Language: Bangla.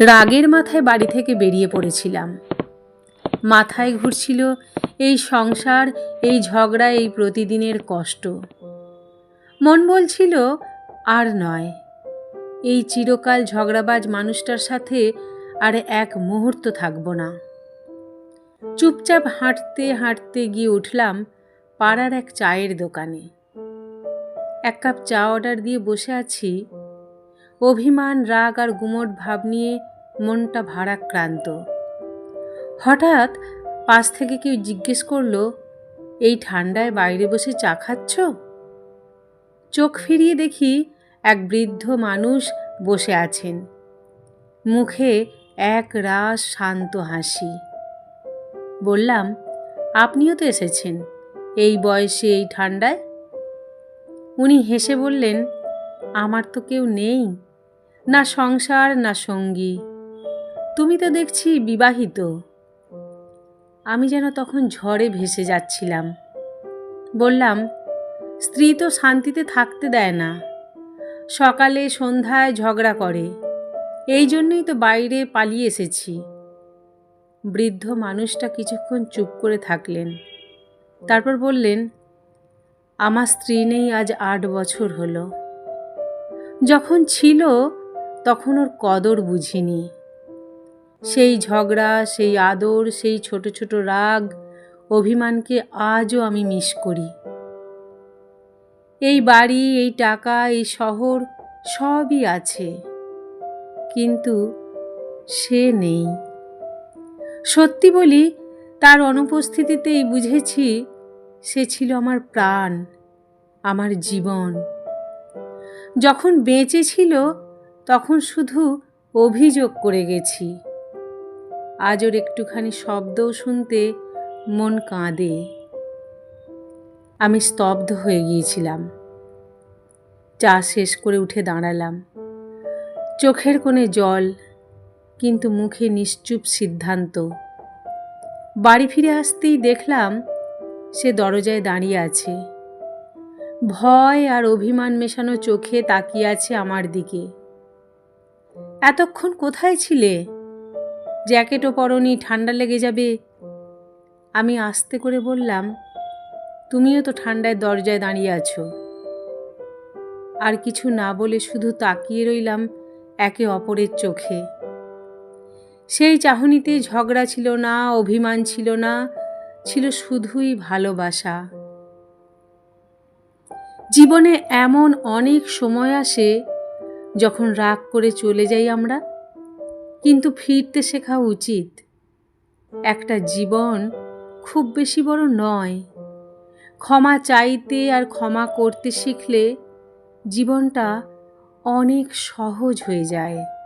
রাগের মাথায় বাড়ি থেকে বেরিয়ে পড়েছিলাম। মাথায় ঘুরছিল এই সংসার, এই ঝগড়া, এই প্রতিদিনের কষ্ট। মন বলছিল, আর নয়। এই চিরকাল ঝগড়াবাজ মানুষটার সাথে আর এক মুহূর্ত থাকব না। চুপচাপ হাঁটতে হাঁটতে গিয়ে উঠলাম পাড়ার এক চায়ের দোকানে। এক কাপ চা অর্ডার দিয়ে বসে আছি। অভিমান, রাগ আর গুমট ভাব নিয়ে মনটা ভারাক্রান্ত। হঠাৎ পাশ থেকে কেউ জিজ্ঞেস করল, এই ঠান্ডায় বাইরে বসে চা খাচ্ছ? চোখ ফিরিয়ে দেখি এক বৃদ্ধ মানুষ বসে আছেন। মুখে এক রাস শান্ত হাসি। বললাম, আপনিও তো এসেছেন, এই বয়সে এই ঠান্ডায়? উনি হেসে বললেন, আমার তো কেউ নেই, না সংসার, না সঙ্গী। তুমি তো দেখছি বিবাহিত। আমি যেন তখন ঝড়ে ভেসে যাচ্ছিলাম। বললাম, স্ত্রী তো শান্তিতে থাকতে দেয় না। সকালে সন্ধ্যায় ঝগড়া করে। এই জন্যই তো বাইরে পালিয়ে এসেছি। বৃদ্ধ মানুষটা কিছুক্ষণ চুপ করে থাকলেন। তারপর বললেন, আমার স্ত্রী নেই, আজ আট বছর হলো। যখন ছিল, তখন ওর কদর বুঝিনি। সেই ঝগড়া, সেই আদর, সেই ছোট ছোট রাগ, অভিমানকে আজও আমি মিস করি। এই বাড়ি, এই টাকা, এই শহর সবই আছে, কিন্তু সে নেই। সত্যি বলি, তার অনুপস্থিতিতেই বুঝেছি, সে ছিল আমার প্রাণ, আমার জীবন। যখন বেঁচে ছিল, তখন শুধু অভিযোগ করে গেছি। আজ ওর একটুখানি শব্দও শুনতে মন কাঁদে। আমি স্তব্ধ হয়ে গিয়েছিলাম। চা শেষ করে উঠে দাঁড়ালাম। চোখের কোণে জল, কিন্তু মুখে নিশ্চুপ সিদ্ধান্ত। বাড়ি ফিরে আসতেই দেখলাম সে দরজায় দাঁড়িয়ে আছে। ভয় আর অভিমান মেশানো চোখে তাকিয়ে আছে আমার দিকে। এতক্ষণ কোথায় ছিলে? জ্যাকেটও পরনি, ঠান্ডা লেগে যাবে। আমি আস্তে করে বললাম, তুমিও তো ঠান্ডায় দরজায় দাঁড়িয়ে আছো। আর কিছু না বলে শুধু তাকিয়ে রইলাম একে অপরের চোখে। সেই চাহনিতে ঝগড়া ছিল না, অভিমান ছিল না, ছিল শুধুই ভালোবাসা। জীবনে এমন অনেক সময় আসে, যখন রাগ করে চলে যাই আমরা কিন্তু ফিরতে শেখা উচিত। একটা জীবন খুব বেশি বড় নয়। ক্ষমা চাইতে আর ক্ষমা করতে শিখলে জীবনটা অনেক সহজ হয়ে যায়।